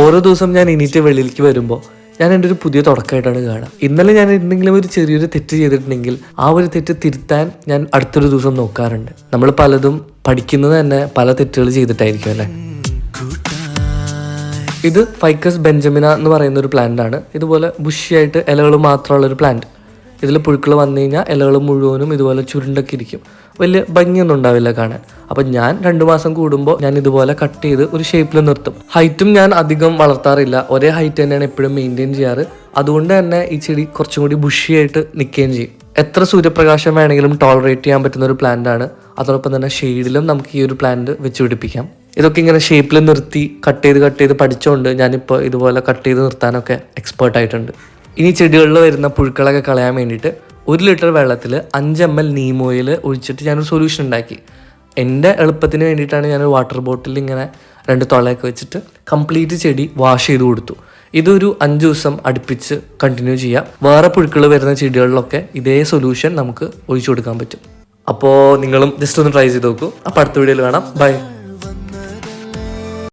ഓരോ ദിവസം ഞാൻ എണീറ്റ് വെളിയിലേക്ക് വരുമ്പോൾ ഞാൻ എന്റെ ഒരു പുതിയ തുടക്കമായിട്ടാണ് കാണുക. ഇന്നലെ ഞാൻ എന്തെങ്കിലും ഒരു ചെറിയൊരു തെറ്റ് ചെയ്തിട്ടുണ്ടെങ്കിൽ ആ ഒരു തെറ്റ് തിരുത്താൻ ഞാൻ അടുത്തൊരു ദിവസം നോക്കാറുണ്ട്. നമ്മൾ പലതും പഠിക്കുന്നത് തന്നെ പല തെറ്റുകൾ ചെയ്തിട്ടായിരിക്കും അല്ലേ? ഇത് ഫൈക്കസ് ബെഞ്ചമിന എന്ന് പറയുന്ന ഒരു പ്ലാന്റ് ആണ്. ഇതുപോലെ ബുഷിയായിട്ട് ഇലകൾ മാത്രമുള്ള ഒരു പ്ലാന്റ് ഇതിൽ പുഴുക്കൾ വന്നു കഴിഞ്ഞാൽ ഇലകൾ മുഴുവനും ഇതുപോലെ ചുരുണ്ടൊക്കെ ഇരിക്കും. വലിയ ഭംഗിയൊന്നും ഉണ്ടാവില്ല കാണാൻ. അപ്പം ഞാൻ രണ്ട് മാസം കൂടുമ്പോൾ ഞാൻ ഇതുപോലെ കട്ട് ചെയ്ത് ഒരു ഷേപ്പിൽ നിർത്തും. ഹൈറ്റും ഞാൻ അധികം വളർത്താറില്ല. ഒരേ ഹൈറ്റ് തന്നെയാണ് എപ്പോഴും മെയിന്റെയിൻ ചെയ്യാറ്. അതുകൊണ്ട് തന്നെ ഈ ചെടി കുറച്ചും കൂടി ബുഷിയായിട്ട് നിൽക്കുകയും ചെയ്യും. എത്ര സൂര്യപ്രകാശം വേണമെങ്കിലും ടോളറേറ്റ് ചെയ്യാൻ പറ്റുന്ന ഒരു പ്ലാന്റ് ആണ്. അതോടൊപ്പം തന്നെ ഷെയ്ഡിലും നമുക്ക് ഈ ഒരു പ്ലാന്റ് വെച്ച് പിടിപ്പിക്കാം. ഇതൊക്കെ ഇങ്ങനെ ഷേപ്പിൽ നിർത്തി കട്ട് ചെയ്ത് കട്ട് ചെയ്ത് പഠിച്ചുകൊണ്ട് ഞാനിപ്പോൾ ഇതുപോലെ കട്ട് ചെയ്ത് നിർത്താനൊക്കെ എക്സ്പേർട്ട് ആയിട്ടുണ്ട്. ഇനി ചെടികളിൽ വരുന്ന പുഴുക്കളൊക്കെ കളയാൻ വേണ്ടിയിട്ട് ഒരു ലിറ്റർ വെള്ളത്തിൽ അഞ്ച് എം എൽ നീമോയിൽ ഒഴിച്ചിട്ട് ഞാനൊരു സൊല്യൂഷൻ ഉണ്ടാക്കി. എന്റെ എളുപ്പത്തിന് വേണ്ടിയിട്ടാണ് ഞാനൊരു വാട്ടർ ബോട്ടിൽ ഇങ്ങനെ രണ്ട് തുളയൊക്കെ വെച്ചിട്ട് കംപ്ലീറ്റ് ചെടി വാഷ് ചെയ്ത് കൊടുത്തു. ഇതൊരു അഞ്ച് ദിവസം അടുപ്പിച്ച് കണ്ടിന്യൂ ചെയ്യാം. വേറെ പുഴുക്കൾ വരുന്ന ചെടികളിലൊക്കെ ഇതേ സൊല്യൂഷൻ നമുക്ക് ഒഴിച്ചു കൊടുക്കാൻ പറ്റും. അപ്പോൾ നിങ്ങളും ജസ്റ്റ് ഒന്ന് ട്രൈ ചെയ്ത് നോക്കൂ. അപ്പോൾ അടുത്ത വീഡിയോയിൽ കാണാം. ബൈ